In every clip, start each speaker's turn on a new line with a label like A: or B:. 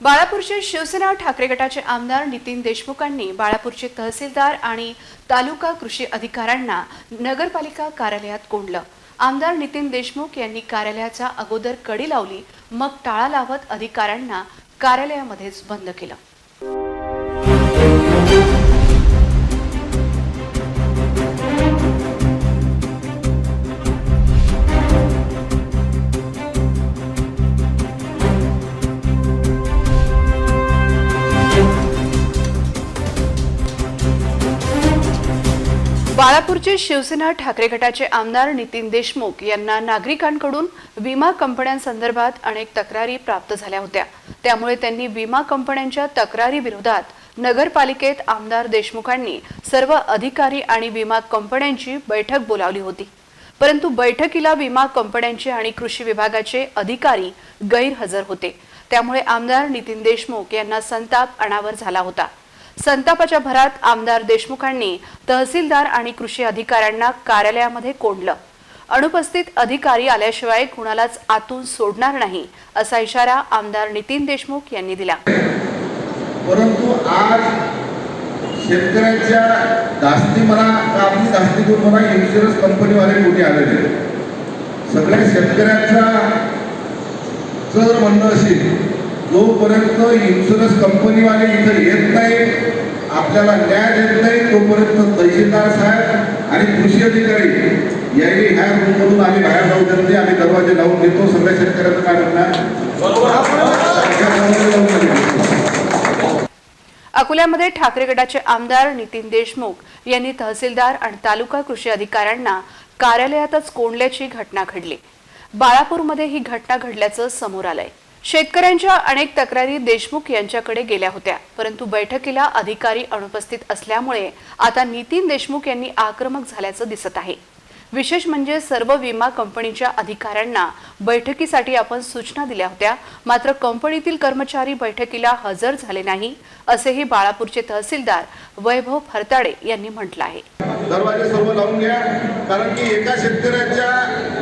A: बाळापूरचे शिवसेना ठाकरे गटाचे आमदार नितीन देशमुखांनी बाळापूरचे तहसीलदार आणि तालुका कृषी अधिकाऱ्यांना नगरपालिका कार्यालयात कोंडलं. आमदार नितीन देशमुख यांनी कार्यालयाचा अगोदर कडी लावली मग टाळा लावत अधिकाऱ्यांना कार्यालयामध्येच बंद केलं. बाळापूरचे शिवसेना ठाकरे गटाचे आमदार नितीन देशमुख यांना नागरिकांकडून विमा कंपन्यांसंदर्भात अनेक तक्रारी प्राप्त झाल्या होत्या. त्यामुळे त्यांनी विमा कंपन्यांच्या तक्रारी विरोधात नगरपालिकेत आमदार देशमुखांनी सर्व अधिकारी आणि विमा कंपन्यांची बैठक बोलावली होती. परंतु बैठकीला विमा कंपन्यांचे आणि कृषी विभागाचे अधिकारी गैरहजर होते. त्यामुळे आमदार नितीन देशमुख यांना संताप अनावर झाला होता. संतापाच्या भरात आमदार देशमुखांनी तहसीलदार आणि कृषी अधिकाऱ्यांना कार्यालयामध्ये कोंडलं. अनुपस्थित अधिकारी आल्याशिवाय कुणालाच आतून सोडणार नाही असा इशारा आमदार नितीन देशमुख यांनी दिला.
B: परंतु आज शेतकऱ्यांच्या धास्ती म्हणा का आपली धास्ती करून म्हणा इन्शुरन्स कंपनीवाले कोणी आलेले सगळ्या शेतकऱ्यांचा जर म्हणणं असेल जोपर्यंत इन्शुरन्स कंपनीवाले इथं येत आपल्याला न्याय देत नाही तोपर्यंत तहसीलदार साहेब आणि कृषी अधिकारी याही ह्या रूममधून आम्ही बाहेर जाऊ देत नाही आम्ही दरवाजे लावून देतो सगळ्या शेतकऱ्यांना काय म्हणणार.
A: अकोल्यामध्ये ठाकरे गटाचे आमदार नितीन देशमुख यांनी तहसीलदार आणि तालुका कृषी अधिकाऱ्यांना कार्यालयातच कोंडल्याची घटना घडली. बाळापूरमध्ये ही घटना घडल्याचं समोर आलंय. शेतकऱ्यांच्या अनेक तक्रारी देशमुख यांच्याकडे गेल्या होत्या. परंतु बैठकीला अधिकारी अनुपस्थित असल्यामुळे आता नितीन देशमुख यांनी आक्रमक झाल्याचं दिसत आहे. विशेष म्हणजे सर्व विमा कंपनीच्या अधिकाऱ्यांना बैठकीसाठी आपण सूचना दिल्या होत्या. मात्र कंपनीतील कर्मचारी बैठकीला हजर झाले नाही असेही बाळापूरचे तहसीलदार वैभव फरताडे यांनी म्हटलं आहे.
B: दरवाजे सर्व लावून घ्या. कारण की एका शेतकऱ्याच्या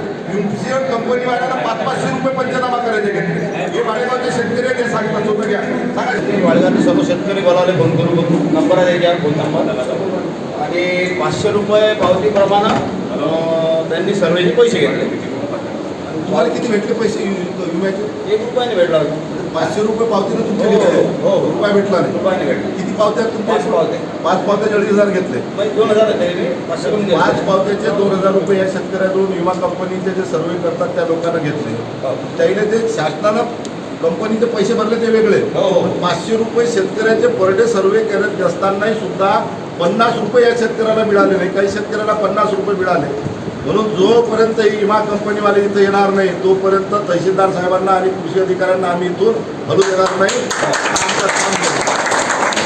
B: कंपनीवाल्यांना पाच पाचशे रुपये पंचनामा करायचे घेतले हे माळेगावचे शेतकरी आहे, ते सांगतात स्वतः घ्या
C: वाळगावचे सर्व शेतकरी बोलावले फोन करून करून नंबर आहे त्याच्यावर फोन नंबर आणि पाचशे रुपये पावतीप्रमाणे त्यांनी सर्वेचे पैसे घेतले
B: तुम्हाला किती भेटले पैसे विम्याचे
C: एक रुपयाने भेटला होता.
B: पाचशे रुपये पावतीनं तुमचे घेतले
C: हो, हो.
B: रुपया भेटला नाही
C: रुपयाने भेटले
B: किती पावत्या तुमच्या
C: पाच पावत्या.
B: पाच पावत्या चाळीस हजार घेतले
C: म्हणजे दोन हजार
B: पाच. पावत्याचे दोन हजार रुपये या शेतकऱ्याकडून विमा कंपनीचे जे सर्वे करतात त्या लोकांना घेतले
C: हो.
B: त्याने ते शासनानं कंपनीचे पैसे भरले ते वेगळे.
C: हो, हो.
B: पाचशे रुपये शेतकऱ्याचे पर डे सर्वे करत असतानाही सुद्धा पन्नास रुपये या शेतकऱ्याला मिळाले नाही. काही शेतकऱ्याला पन्नास रुपये मिळाले. म्हणून जोपर्यंत ही विमा कंपनीवाले इथं येणार नाही तोपर्यंत तहसीलदार साहेबांना आणि कृषी अधिकाऱ्यांना आम्ही इथून हलू देणार नाही. करू.